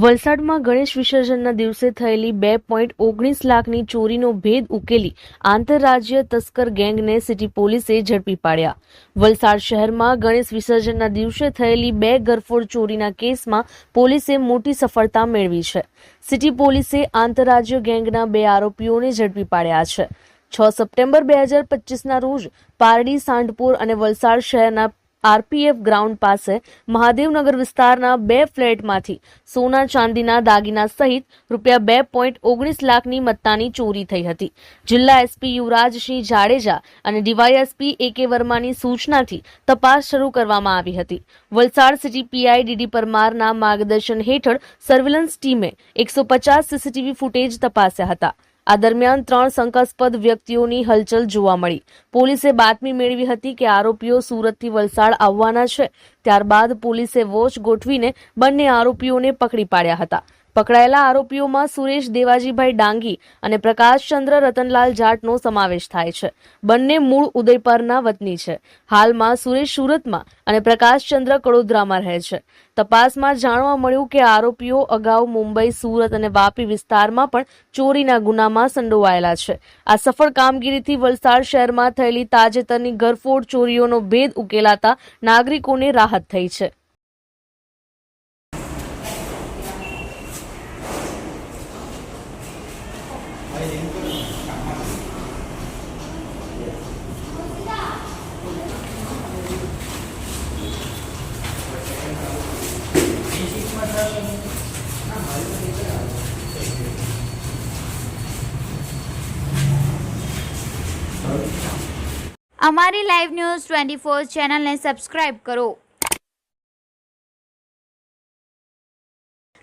વલસાડમાં ગણેશ વિસર્જનના દિવસે થયેલી બે પોઈન્ટ ઓગણીસ લાખની ચોરીનો ભેદ ઉકેલી આંતરરાજ્ય તસ્કર ગેંગને સિટી પોલીસે ઝડપી પાડ્યા. વલસાડ શહેરમાં ગણેશ વિસર્જનના દિવસે થયેલી બે ગરફોડ ચોરીના કેસમાં પોલીસે મોટી સફળતા મેળવી છે. સિટી પોલીસે આંતરરાજ્ય ગેંગના બે આરોપીઓને ઝડપી પાડ્યા છે. છ સપ્ટેમ્બર બે હજાર પચીસના રોજ પારડી, સાંઢપુર અને વલસાડ શહેરના આરપીએફ ગ્રાઉન્ડ પાસે મહાદેવનગર વિસ્તારના બે ફ્લેટમાંથી સોના ચાંદીના દાગીના સહિત રૂપિયા બે પોઈન્ટ ઓગણીસ લાખની મત્તાની ચોરી થઈ હતી. જિલ્લા એસપી યુવરાજસિંહ જાડેજા અને ડીવાયએસપી એ કે વર્માની સૂચનાથી તપાસ શરૂ કરવામાં આવી હતી. વલસાડ સિટી પીઆઈ ડીડી પરમારના માર્ગદર્શન હેઠળ સર્વેલન્સ ટીમે એકસો પચાસ સીસીટીવી ફૂટેજ તપાસ્યા હતા. આ દરમિયાન ત્રણ શંકાસ્પદ વ્યક્તિઓની હલચલ જોવા મળી. પોલીસે બાતમી મેળવી હતી કે આરોપીઓ સુરતથી વલસાડ આવવાના છે. ત્યારબાદ પોલીસે વોચ ગોઠવીને બંને આરોપીઓને પકડી પાડ્યા હતા. પકડાયેલા આરોપીઓમાં સુરેશ દેવાજીભાઈ ડાંગી અને પ્રકાશચંદ્ર રતનલાલ જાટનો સમાવેશ થાય છે. બંને મૂળ ઉદયપરના વતની છે. હાલમાં સુરેશ સુરતમાં અને પ્રકાશચંદ્ર કડોદરામાં રહે છે. તપાસમાં જાણવા મળ્યું કે આરોપીઓ અગાઉ મુંબઈ, સુરત અને વાપી વિસ્તારમાં પણ ચોરીના ગુનામાં સંડોવાયેલા છે. આ સફળ કામગીરીથી વલસાડ શહેરમાં થયેલી તાજેતરની ઘરફોડ ચોરીઓનો ભેદ ઉકેલાતા નાગરિકોને રાહત થઈ છે. અમારી લાઈવ ન્યૂઝ ટ્વેન્ટી ફોર ચેનલને સબસ્ક્રાઈબ કરો.